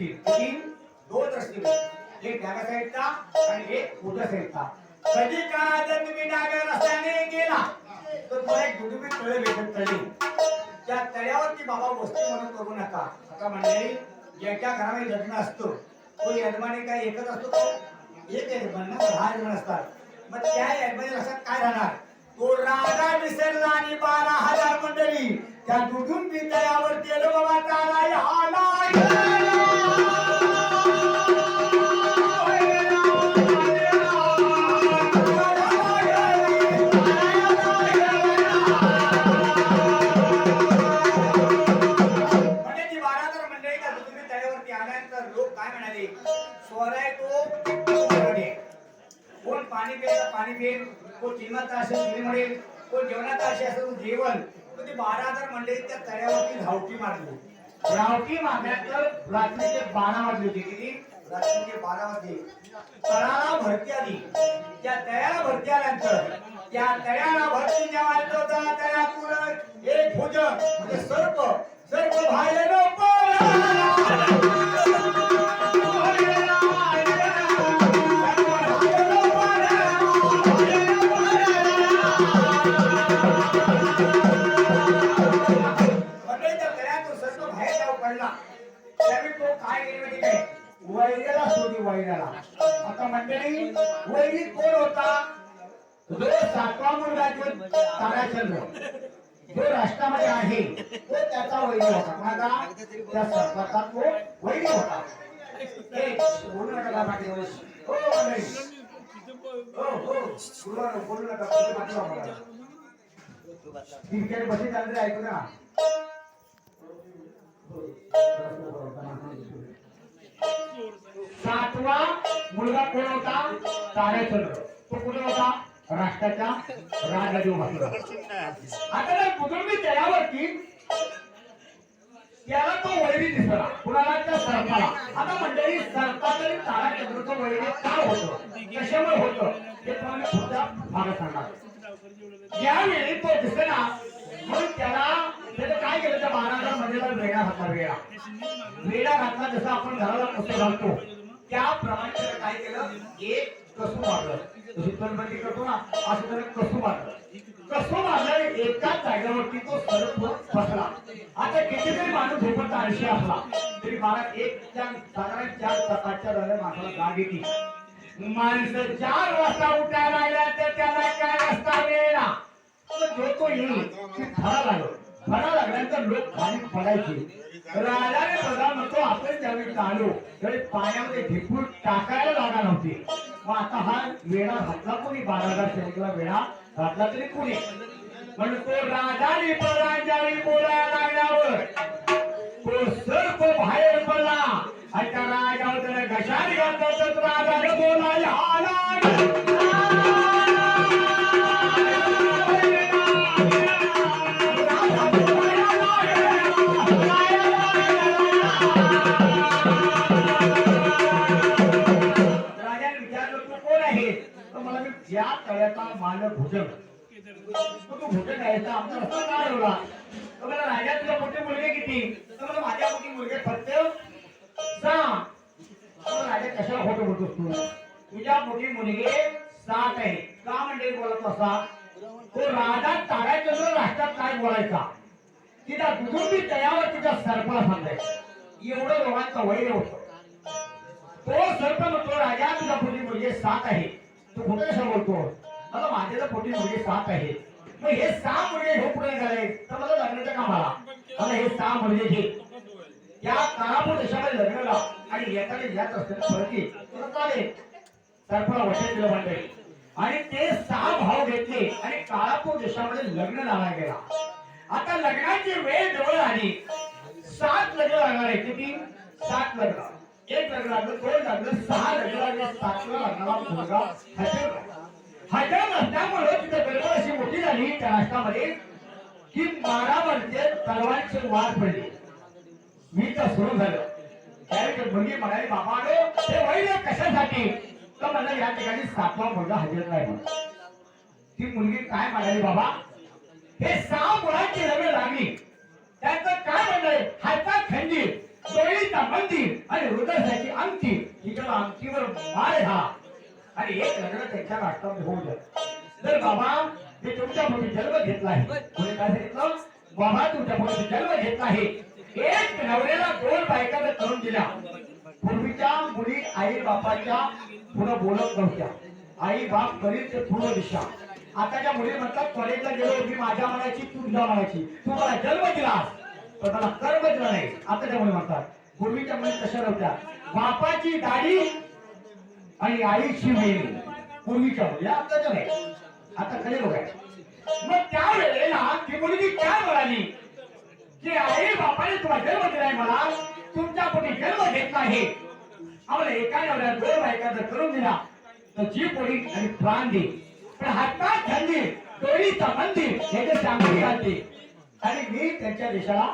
येतील किती दोन रस्ते एक डाव्या साईडचा आणि एक उजव्या साईडचा. कधी काळात जर तुम्ही डाव्या रस्त्याने गेला तर तुम्हाला एक कुटुंबी तळे भेटत तळी त्या तळ्यावरती बाबा वस्ती म्हणून करू नका. आता म्हणजे ज्याच्या घरामध्ये लग्न असतो तो यजमानी काय एकच असतो तो एक यजमान ना दहा यजमान असतात. मग त्या यजमानी लक्षात काय राहणार? तो राधा विसरला आणि बारा हजार मंडळी त्या दुधून तळ्यावर काय म्हणाले? स्वर आहे तो कोण पाणी पिण्याचं पाणी पेल कोण चिन्हाचं असेल चिन्ह म्हणेल कोण जेवणाचं असे असेल जेवण. तर ती बारा हजार म्हणले त्या तळ्यावरती धावटी मारली. धावटी मारल्यानंतर रात्रीचे बारा वाजले होते. किती? रात्रीचे बारा वाजले. तळाला भरती आली. त्या तळ्याला भरती आल्यानंतर त्या तळ्याला भरती जेव्हा येत होता तळ्यातून एक भुज म्हणजे सर्प. सर्प बाहेर जो सातवा मुलगा जो ताराचंद्र जो राष्ट्रामध्ये आहे तो त्याचा वैरी होता माझा त्या सर्पाचा तो वैरी होता बोलू नका का पाठीवर? हो, मंडळी. हो, हो. बोलू नका, पाठी नका. पुढे तिकडे बशी चालली ऐकू ना सातवा मुलगा कोण होता तारेचंद्र तो कुठे होता राष्ट्राच्या राजादेव भाषेला आता त्या कुटुंबी तळ्यावरती त्याला तो वैरी दिसला. कुणाला? त्या सर्पाला आता मंडळी सरता तरी तारा चंद्रचं वैरी का होत? कशामुळे होत? हे तुम्हाला पुढच्या भागात सांगणार यावेळी तो दिसला मग त्याला त्याचं काय केलं? त्या महाराजा मंदिराला वेळा घातला वेळा वेळा घातला जसं आपण घराला कसं घालतो त्याप्रमाणे त्यानं काय केलं? एक कसू मारलं जशी करतो ना असं त्यानं कसू मारलं कसू मारलं एकाच जागेवरती तो सर्व बसला. आता कितीतरी माणूस झोपत आळशी असला तरी मला एक साधारण चार सकाळच्या दरम्यान माणसाला जाग येते. माणसं चार वाजता उठायला लागल्या तर त्याला काय रस्ता मिळेना. जो तो येईल ती फळा लागल. फळा लागल्यानंतर लोक खाली पडायचे. राजाने प्रधान म्हणतो आपण ज्यावेळी आलो त्यावेळी पाण्यामध्ये ढिपूर टाकायला जागा नव्हती. मग आता हा वेळा घातला कोणी? बारा हजार सैनिकला वेळा घातला तरी कोणी? पण तो राजाने प्रधान ज्यावेळी बोलायला लागल्यावर तो सर्प बाहेर पडला. आणि त्या राजावर त्याने घशाने घातला तर राजाने बोलायला आला तळ्याचा भोजन. भुजंग तो तू भुजंग आहे आमचा रस्ता काय ठेवला तर मला राजा तुझ्या मोठे मुलगे किती? तर मला माझ्या मोठी मुलगे फक्त सहा. राजा कशाला खोटं बोलतोस तू? तुझ्या मोठी मुलगे सात आहे. का म्हणजे बोलत असा? तो राजा ताराचंद्र राष्ट्रात काय बोलायचा? तिला दुधुंबी तयावर तिच्या सरपला सांगायचं. एवढं लोकांचा वैर होतं. तो सर्प म्हणतो राजा तुझ्या पोटी मुलगे सात आहे. तू कुठे कसं बोलतो मला माझ्या पोटी मुलगे सात आहे. मग हे सहा मुलगे म्हणजे हे पुढे झाले तर मला लग्नाच्या कामाला. मला हे सहा मुलगे म्हणजे घे या काळापूर देशामध्ये लग्न लाव? आणि एखादे यात असलेल्या फरकी. तुला चालेल. सर्पाला वचन दिलं मंडळी आणि ते सहा भाव घेतले. आणि काळापूर देशामध्ये लग्न लावायला गेला? आता लग्नाची वेळ जवळ आली. सात लग्न लागणार आहे किती? सात लग्न. एक लग्न लागलं दोन लागलं सहा लग्न लागलं सातव्या लग्नाला मुलगा हजर हजर नसल्यामुळे तिथे गडबड अशी मोठी झाली त्या राष्ट्रामध्ये की मारामध्ये तलवारची वाद पडली. मी तर सुरू झालं. त्यावेळी मुलगी म्हणाली बाबा आलो ते वैर कशासाठी? तर मला या ठिकाणी सातवा मुलगा हजर नाही म्हणून. ती मुलगी काय म्हणाली बाबा हे सहा मुलांची लग्न लागली त्यांचं काय म्हणलंय हातात खंडी डोळीचा मंदिर आणि हृदयाची अंगठी. तिच्या अंगठीवर माळ हा. आणि एक लग्न त्यांच्या राष्ट्रामध्ये होऊ द्या. तर बाबा मी तुमच्या मुली जन्म घेतला आहे कोणी काय सांगितलं? बाबा तुमच्या मुली जन्म घेतला आहे. एक नवऱ्याला दोन बायका करून दिल्या. पूर्वीच्या मुली आई बापाच्या पुढे बोलत नव्हत्या. आई बाप करील ते पूर्ण दिशा. आताच्या मुली म्हणतात कॉलेजला गेलो मी माझ्या मनाची तू तुझ्या मनाची. तू मला जन्म दिला पण मला कर्म दिला नाही. आताच्या मुली म्हणतात. पूर्वीच्या मुली तशा नव्हत्या. बापाची दाढी आणि आईची मेली. पूर्वीच्या मुली आताच्या नाही आता खरे बघाय मग त्या वेळेला ती मुलगी काय म्हणाली? की आई बापाने तुम्हाला जन्म दिलाय मला. तुमच्या पोटी जन्म घेत आहे आम्हाला एका नवऱ्या दोन बायकाचा करून दिला. तर जी पोळी आणि प्राण दे. पण हातात थंडी डोळीचा मंदिर हे ते चांगली घालते आणि मी त्यांच्या देशाला